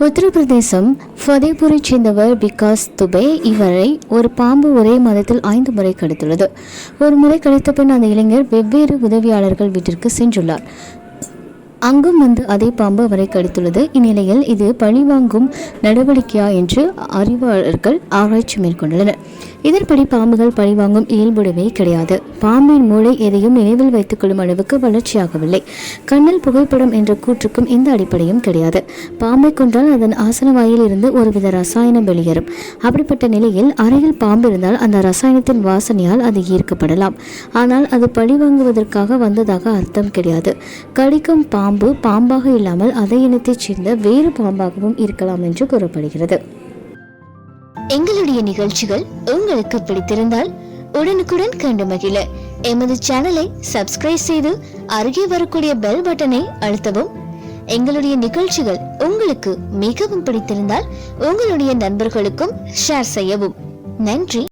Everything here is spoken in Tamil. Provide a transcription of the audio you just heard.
உத்தரப்பிரதேசம் ஃபதேபூரைச் சேர்ந்தவர் விகாஸ் துபே. இவரை ஒரு பாம்பு ஒரே மாதத்தில் ஐந்து முறை கடித்துள்ளது. ஒரு முறை கடித்த பின் அந்த இளைஞர் வெவ்வேறு உதவியாளர்கள் வீட்டிற்கு சென்றுள்ளார். அங்கும் வந்து அதே பாம்பு அவரை கடித்துள்ளது. இந்நிலையில் இது பழிவாங்கும் நடவடிக்கையா என்று அறிவாளர்கள் ஆராய்ச்சி மேற்கொண்டுள்ளனர். இதன்படி பாம்புகள் பழிவாங்கும் இயல்புடவே கிடையாது. பாம்பின் மூளை எதையும் நினைவில் வைத்துக் கொள்ளும் அளவுக்கு வளர்ச்சியாகவில்லை. கண்ணில் புகைப்படம் என்ற கூற்றுக்கும் எந்த அடிப்படையும் கிடையாது. பாம்பை கொன்றால் அதன் ஆசன வாயில் இருந்து ஒருவித ரசாயனம் வெளியேறும். அப்படிப்பட்ட நிலையில் அறையில் பாம்பு இருந்தால் அந்த ரசாயனத்தின் வாசனையால் அது ஈர்க்கப்படலாம். ஆனால் அது பழிவாங்குவதற்காக வந்ததாக அர்த்தம் கிடையாது. கடிக்கும் பாம்பு பாம்பாக இல்லாமல் அதே இனத்தைச் சேர்ந்த வேறு பாம்பாகவும் இருக்கலாம் என்று கூறப்படுகிறது. எங்களுடைய நிகழ்ச்சிகள் உங்களுக்கு பிடித்திருந்தால் உடனுக்குடன் கண்டு மகிழ. எமது சேனலை சப்ஸ்கிரைப் செய்து அருகே வரக்கூடிய பெல் பட்டனை அழுத்தவும். எங்களுடைய நிகழ்ச்சிகள் உங்களுக்கு மிகவும் பிடித்திருந்தால் உங்களுடைய நண்பர்களுக்கும் ஷேர் செய்யவும். நன்றி.